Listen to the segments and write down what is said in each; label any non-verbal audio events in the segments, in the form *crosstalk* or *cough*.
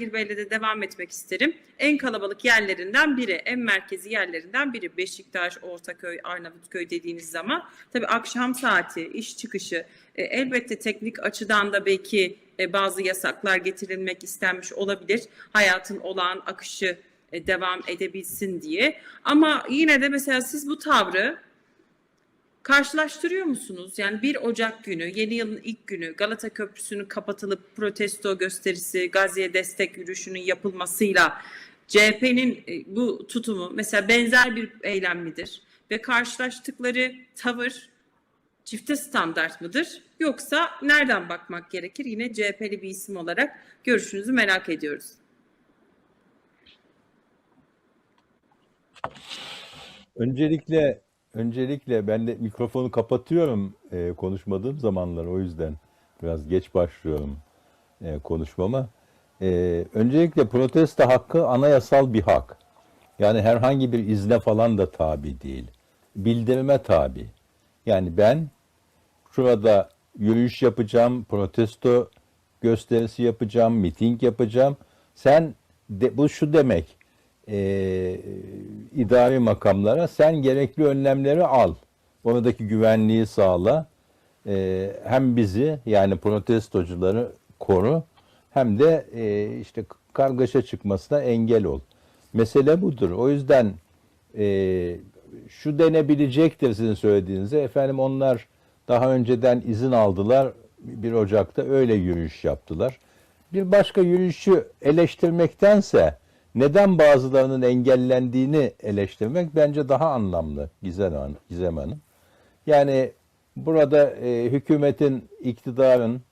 Bey'le de devam etmek isterim. En kalabalık yerlerinden biri, en merkezi yerlerinden biri Beşiktaş, Ortaköy, Arnavutköy dediğiniz zaman. Tabii akşam saati, iş çıkışı, e, elbette teknik açıdan da belki e, bazı yasaklar getirilmek istenmiş olabilir. Hayatın olağan akışı e, devam edebilsin diye. Ama yine de mesela siz bu tavrı karşılaştırıyor musunuz? Yani 1 Ocak günü, yeni yılın ilk günü Galata Köprüsü'nün kapatılıp protesto gösterisi, Gazi'ye destek yürüyüşünün yapılmasıyla CHP'nin e, bu tutumu mesela benzer bir eylem midir? Ve karşılaştıkları tavır çifte standart mıdır? Yoksa nereden bakmak gerekir? Yine CHP'li bir isim olarak görüşünüzü merak ediyoruz. Öncelikle öncelikle ben de mikrofonu kapatıyorum e, konuşmadığım zamanlar o yüzden biraz geç başlıyorum e, konuşmama. E, öncelikle protesto hakkı anayasal bir hak. Yani herhangi bir izne falan da tabi değil. Bildirime tabi. Yani ben şurada yürüyüş yapacağım, protesto gösterisi yapacağım, miting yapacağım. Sen de, bu şu demek e, idari makamlara sen gerekli önlemleri al. Oradaki güvenliği sağla. E, hem bizi yani protestocuları koru hem de e, işte kargaşa çıkmasına engel ol. Mesele budur. O yüzden e, şu denebilecektir sizin söylediğinize. Efendim onlar daha önceden izin aldılar. 1 Ocak'ta öyle yürüyüş yaptılar. Bir başka yürüyüşü eleştirmektense neden bazılarının engellendiğini eleştirmek bence daha anlamlı Gizem Hanım. Gizem Hanım. Yani burada e, hükümetin, iktidarın,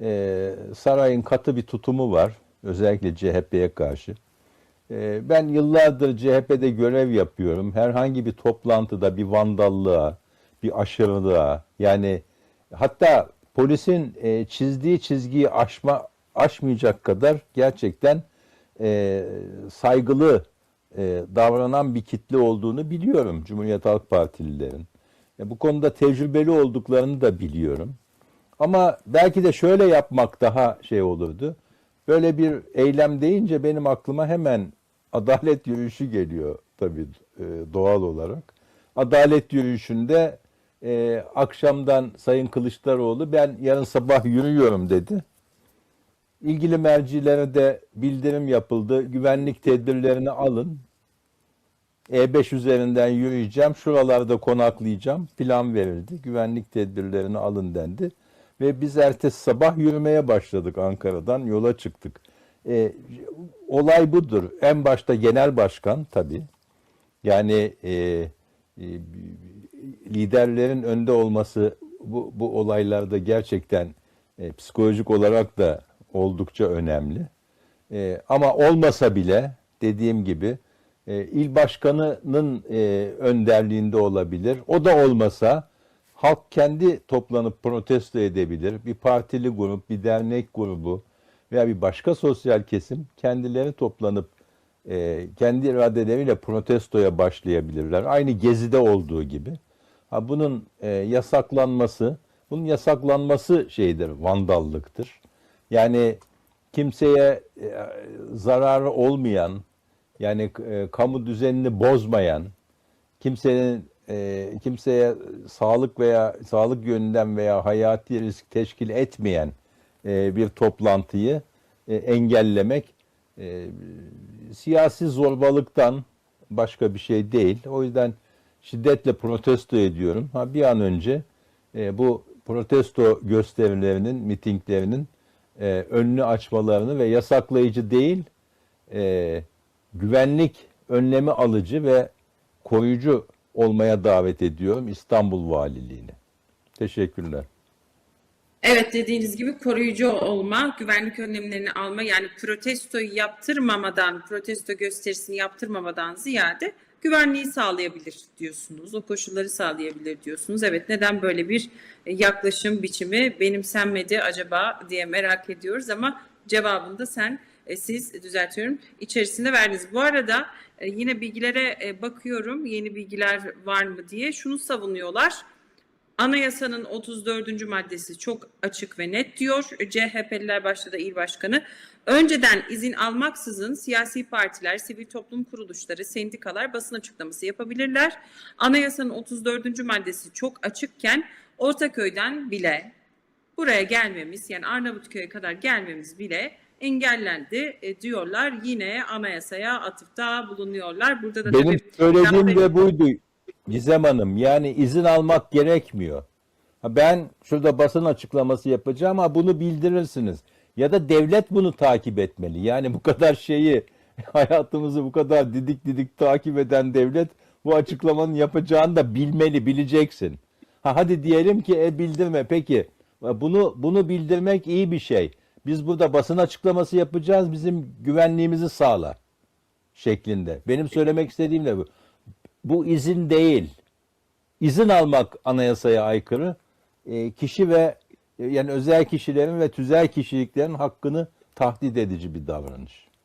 e, sarayın katı bir tutumu var. Özellikle CHP'ye karşı. E, ben yıllardır CHP'de görev yapıyorum. Herhangi bir toplantıda bir vandallığa, bir aşırılığa yani hatta polisin e, çizdiği çizgiyi aşma aşmayacak kadar gerçekten e, saygılı e, davranan bir kitle olduğunu biliyorum Cumhuriyet Halk Partililerin. E, bu konuda tecrübeli olduklarını da biliyorum. Ama belki de şöyle yapmak daha şey olurdu. Böyle bir eylem deyince benim aklıma hemen adalet yürüyüşü geliyor tabii e, doğal olarak. Adalet yürüyüşünde e, akşamdan Sayın Kılıçdaroğlu ben yarın sabah yürüyorum dedi. İlgili mercilere de bildirim yapıldı. Güvenlik tedbirlerini alın. E5 üzerinden yürüyeceğim. Şuralarda konaklayacağım. Plan verildi. Güvenlik tedbirlerini alın dendi. Ve biz ertesi sabah yürümeye başladık Ankara'dan. Yola çıktık. E, olay budur. En başta genel başkan tabii. Yani e, e, liderlerin önde olması bu, bu olaylarda gerçekten e, psikolojik olarak da oldukça önemli. E, ama olmasa bile dediğim gibi e, il başkanının e, önderliğinde olabilir. O da olmasa halk kendi toplanıp protesto edebilir. Bir partili grup, bir dernek grubu veya bir başka sosyal kesim kendileri toplanıp e, kendi iradeleriyle protestoya başlayabilirler. Aynı Gezi'de olduğu gibi. Ha, bunun e, yasaklanması, bunun yasaklanması şeydir, vandallıktır. Yani kimseye e, zararı olmayan, yani e, kamu düzenini bozmayan, kimsenin e, kimseye sağlık veya sağlık yönünden veya hayati risk teşkil etmeyen bir toplantıyı engellemek siyasi zorbalıktan başka bir şey değil. O yüzden şiddetle protesto ediyorum. Ha bir an önce bu protesto gösterilerinin, mitinglerinin e, önünü açmalarını ve yasaklayıcı değil, e, güvenlik önlemi alıcı ve koruyucu olmaya davet ediyorum İstanbul Valiliğini. Teşekkürler. Evet dediğiniz gibi koruyucu olma, güvenlik önlemlerini alma yani protestoyu yaptırmamadan, protesto gösterisini yaptırmamadan ziyade güvenliği sağlayabilir diyorsunuz. O koşulları sağlayabilir diyorsunuz. Evet neden böyle bir e, yaklaşım biçimi benimsenmedi acaba diye merak ediyoruz ama cevabını da sen e, siz düzeltiyorum içerisinde verdiniz. Bu arada e, yine bilgilere bakıyorum yeni bilgiler var mı diye şunu savunuyorlar. Anayasanın 34. maddesi çok açık ve net diyor. CHP'liler başta da il başkanı. Önceden izin almaksızın siyasi partiler, sivil toplum kuruluşları, sendikalar basın açıklaması yapabilirler. Anayasanın 34. maddesi çok açıkken Ortaköy'den bile buraya gelmemiz yani Arnavutköy'e kadar gelmemiz bile engellendi e, diyorlar. Yine anayasaya atıfta bulunuyorlar. Burada da Benim tabii söylediğim de buydu Gizem Hanım. Yani izin almak gerekmiyor. Ben şurada basın açıklaması yapacağım ama bunu bildirirsiniz. Ya da devlet bunu takip etmeli. Yani bu kadar şeyi *laughs* hayatımızı bu kadar didik didik takip eden devlet bu açıklamanın yapacağını da bilmeli, bileceksin. Ha hadi diyelim ki e, bildirme. Peki bunu bunu bildirmek iyi bir şey. Biz burada basın açıklaması yapacağız. Bizim güvenliğimizi sağla şeklinde. Benim söylemek istediğim de bu. Bu izin değil. İzin almak anayasaya aykırı. E, kişi ve yani özel kişilerin ve tüzel kişiliklerin hakkını tahdit edici bir davranış.